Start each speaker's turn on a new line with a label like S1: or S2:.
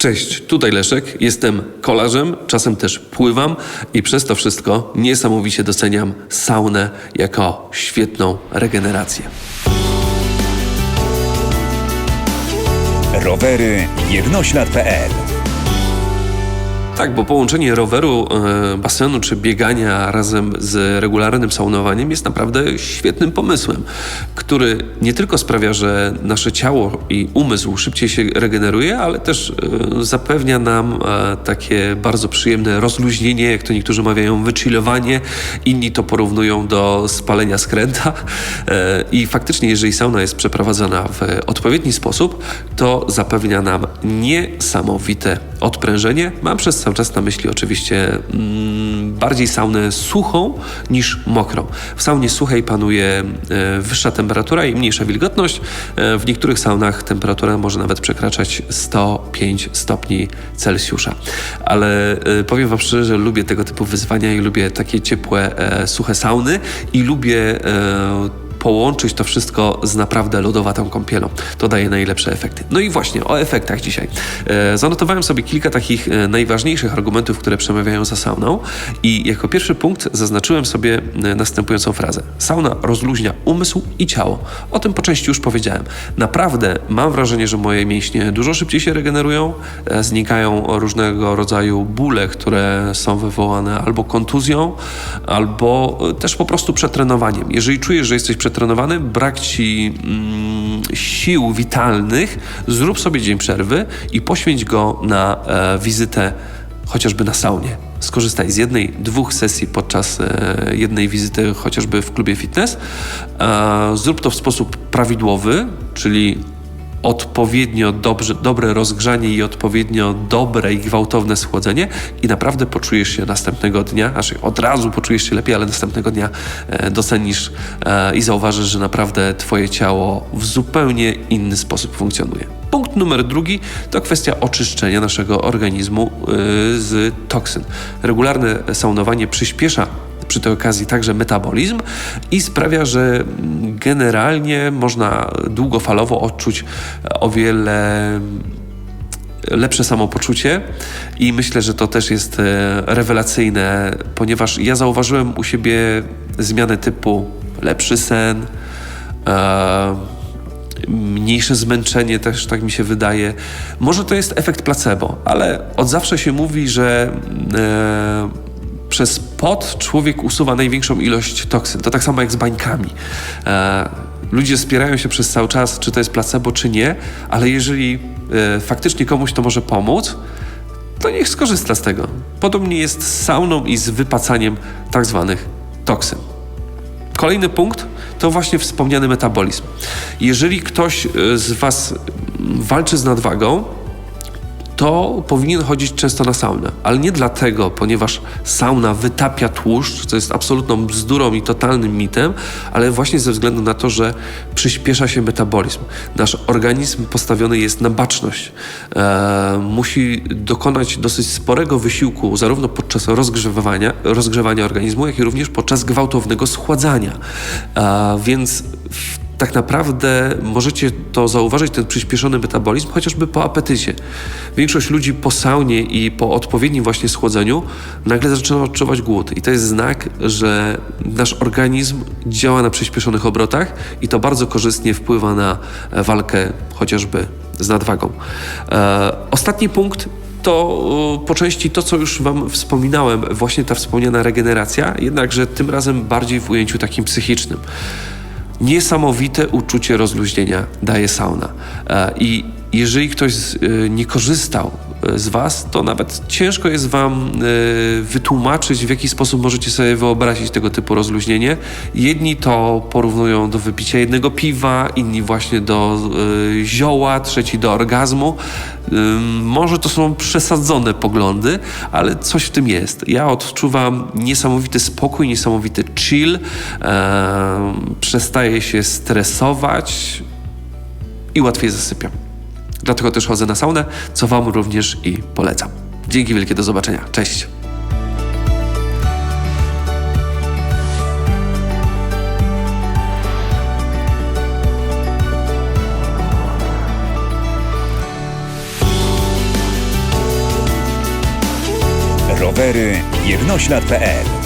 S1: Cześć, tutaj Leszek, jestem kolarzem, czasem też pływam i przez to wszystko niesamowicie doceniam saunę jako świetną regenerację.
S2: Rowery jednoślad.pl
S1: Tak, bo połączenie roweru, e, basenu czy biegania razem z regularnym saunowaniem jest naprawdę świetnym pomysłem, który nie tylko sprawia, że nasze ciało i umysł szybciej się regeneruje, ale też e, zapewnia nam e, takie bardzo przyjemne rozluźnienie, jak to niektórzy mawiają, wychillowanie, inni to porównują do spalenia skręta. I faktycznie, jeżeli sauna jest przeprowadzana w odpowiedni sposób, to zapewnia nam niesamowite odprężenie. Mam przez cały czas na myśli oczywiście mm, bardziej saunę suchą niż mokrą. W saunie suchej panuje e, wyższa temperatura i mniejsza wilgotność. E, w niektórych saunach temperatura może nawet przekraczać 105 stopni Celsjusza. Ale e, powiem Wam szczerze, że lubię tego typu wyzwania i lubię takie ciepłe, e, suche sauny i lubię e, połączyć to wszystko z naprawdę lodowatą kąpielą. To daje najlepsze efekty. No i właśnie o efektach dzisiaj. E, zanotowałem sobie kilka takich e, najważniejszych argumentów, które przemawiają za sauną i jako pierwszy punkt zaznaczyłem sobie e, następującą frazę. Sauna rozluźnia umysł i ciało. O tym po części już powiedziałem. Naprawdę mam wrażenie, że moje mięśnie dużo szybciej się regenerują, znikają różnego rodzaju bóle, które są wywołane albo kontuzją, albo też po prostu przetrenowaniem. Jeżeli czujesz, że jesteś przetrenowany, brak ci mm, sił witalnych, zrób sobie dzień przerwy i poświęć go na e, wizytę chociażby na saunie. Skorzystaj z jednej, dwóch sesji podczas e, jednej wizyty, chociażby w klubie fitness. E, zrób to w sposób prawidłowy, czyli odpowiednio dobrze, dobre rozgrzanie i odpowiednio dobre i gwałtowne schłodzenie i naprawdę poczujesz się następnego dnia, znaczy od razu poczujesz się lepiej, ale następnego dnia e, docenisz e, i zauważysz, że naprawdę twoje ciało w zupełnie inny sposób funkcjonuje. Punkt numer drugi to kwestia oczyszczenia naszego organizmu e, z toksyn. Regularne saunowanie przyspiesza przy tej okazji także metabolizm i sprawia, że generalnie można długofalowo odczuć o wiele lepsze samopoczucie i myślę, że to też jest e, rewelacyjne, ponieważ ja zauważyłem u siebie zmianę typu lepszy sen, e, mniejsze zmęczenie też, tak mi się wydaje. Może to jest efekt placebo, ale od zawsze się mówi, że e, przez pot człowiek usuwa największą ilość toksyn. To tak samo jak z bańkami. E, ludzie spierają się przez cały czas, czy to jest placebo, czy nie, ale jeżeli e, faktycznie komuś to może pomóc, to niech skorzysta z tego. Podobnie jest z sauną i z wypacaniem tak zwanych toksyn. Kolejny punkt to właśnie wspomniany metabolizm. Jeżeli ktoś e, z Was walczy z nadwagą, to powinien chodzić często na saunę. Ale nie dlatego, ponieważ sauna wytapia tłuszcz, co jest absolutną bzdurą i totalnym mitem, ale właśnie ze względu na to, że przyspiesza się metabolizm. Nasz organizm postawiony jest na baczność. E, musi dokonać dosyć sporego wysiłku, zarówno podczas rozgrzewania, rozgrzewania organizmu, jak i również podczas gwałtownego schładzania. E, więc w tak naprawdę możecie to zauważyć, ten przyspieszony metabolizm, chociażby po apetycie. Większość ludzi po saunie i po odpowiednim właśnie schłodzeniu nagle zaczyna odczuwać głód. I to jest znak, że nasz organizm działa na przyspieszonych obrotach i to bardzo korzystnie wpływa na walkę chociażby z nadwagą. E, ostatni punkt to po części to, co już Wam wspominałem, właśnie ta wspomniana regeneracja, jednakże tym razem bardziej w ujęciu takim psychicznym niesamowite uczucie rozluźnienia daje sauna. E, I jeżeli ktoś e, nie korzystał e, z Was, to nawet ciężko jest Wam wytłumaczyć, w jaki sposób możecie sobie wyobrazić tego typu rozluźnienie. Jedni to porównują do wypicia jednego piwa, inni właśnie do zioła, trzeci do orgazmu. Może to są przesadzone poglądy, ale coś w tym jest. Ja odczuwam niesamowity spokój, niesamowity chill, przestaję się stresować i łatwiej zasypiam. Dlatego też chodzę na saunę, co Wam również i polecam. Dzięki wielkie, do zobaczenia. Cześć!
S2: Rowery jednoślad.pl